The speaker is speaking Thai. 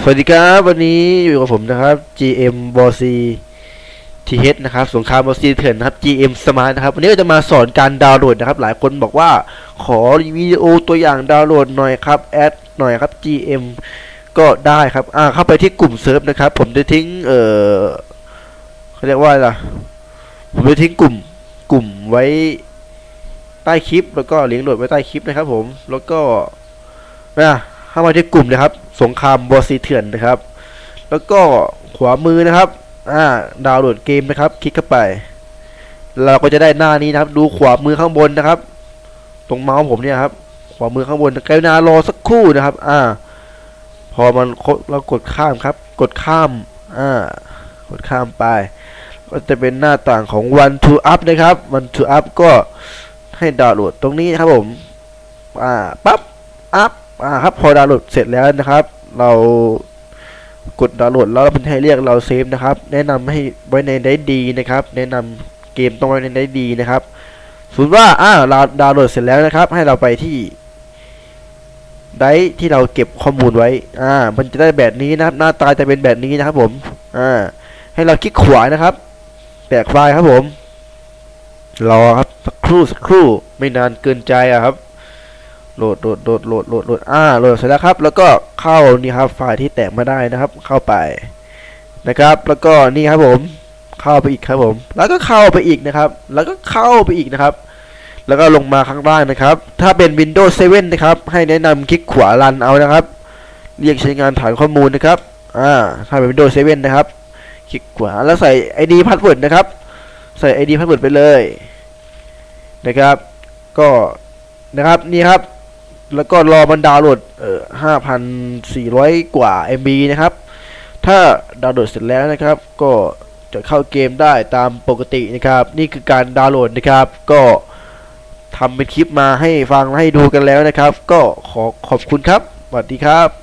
สวัสดีครับวันนี้อยู่กับผมนะครับ GM b o c TH นะครับสงครามบอซีเถื่อนนะครับ GM Smart นะครับวันนี้เราจะมาสอนการดาวน์โหลดนะครับ หลายคนบอกว่าขอวิดีโอตัวอย่างดาวน์โหลดหน่อยครับแอดหน่อยครับ GM ก็ได้ครับอ่าเข้าไปที่กลุ่มเซิร์ฟนะครับ ผมจะทิ้งเอ่อเขาเรียกว่าอะไรผมจะทิ้งกลุ่มกลุ่มไว้ใต้คลิป แล้วก็ลิงก์โหลดไว้ใต้คลิปนะครับ ผมแล้วก็นะ เข้ามาที่กลุ่มนะครับ สงครามบอซีเถื่อนนะครับ แล้วก็ขวามือนะครับ อ่า ดาวน์โหลดเกมนะครับ คลิกเข้าไป เราก็จะได้หน้านี้นะครับ ดูขวามือข้างบนนะครับ ตรงเมาส์ผมเนี่ยครับ ขวามือข้างบนกรุณารอสักครู่นะครับ อ่า พอมันครบเรากดข้ามครับ กดข้าม อ่า กดข้ามไป ก็จะเป็นหน้าต่างของ one to up นะครับ one to up ก็ให้ดาวน์โหลดตรงนี้ครับผม อ่า ปั๊บ อัพ อ่าครับพอดาวน์โหลดเสร็จแล้วนะครับ เรากดดาวน์โหลดแล้วมันให้เรียกเราเซฟนะครับ แนะนำให้ไว้ในได้ดีนะครับ แนะนำเกมต้องไว้ในได้ดีนะครับสมมติว่าอ่าเราดาวน์โหลดเสร็จแล้วนะครับ ให้เราไปที่ได้ที่เราเก็บข้อมูลไว้ อ่า มันจะได้แบบนี้นะครับ หน้าตาจะเป็นแบบนี้นะครับผม อ่า ให้เราคลิกขวานะครับแตกไฟล์ครับผม รอครับ สักครู่สักครู่ ไม่นานเกินใจอะครับ โหลดโหลดโหลดโหลดโหลดโหลดอ่าโหลดเสร็จแล้วครับ แล้วก็เข้านี่ครับไฟล์ที่แตกมาได้นะครับ เข้าไปนะครับ แล้วก็นี่ครับผม เข้าไปอีกครับผม แล้วก็เข้าไปอีกนะครับ แล้วก็เข้าไปอีกนะครับ แล้วก็ลงมาข้างล่างนะครับ ถ้าเป็น Windows 7 นะครับ ให้แนะนำคลิกขวารันเอานะครับ เรียกใช้งานฐานข้อมูลนะครับ อ่า ถ้าเป็น Windows 7 นะครับ คลิกขวาแล้วใส่ ID password นะครับ ใส่ ID password ไปเลยนะครับ ก็นะครับนี่ครับ แล้วก็รอมันดาวน์โหลดเอ่อ5,400 กว่า MB นะครับ ถ้าดาวน์โหลดเสร็จแล้วนะครับ ก็จะเข้าเกมได้ตามปกตินะครับ นี่คือการดาวน์โหลดนะครับ ก็ทำเป็นคลิปมาให้ฟังให้ดูกันแล้วนะครับ ก็ขอขอบคุณครับสวัสดีครับ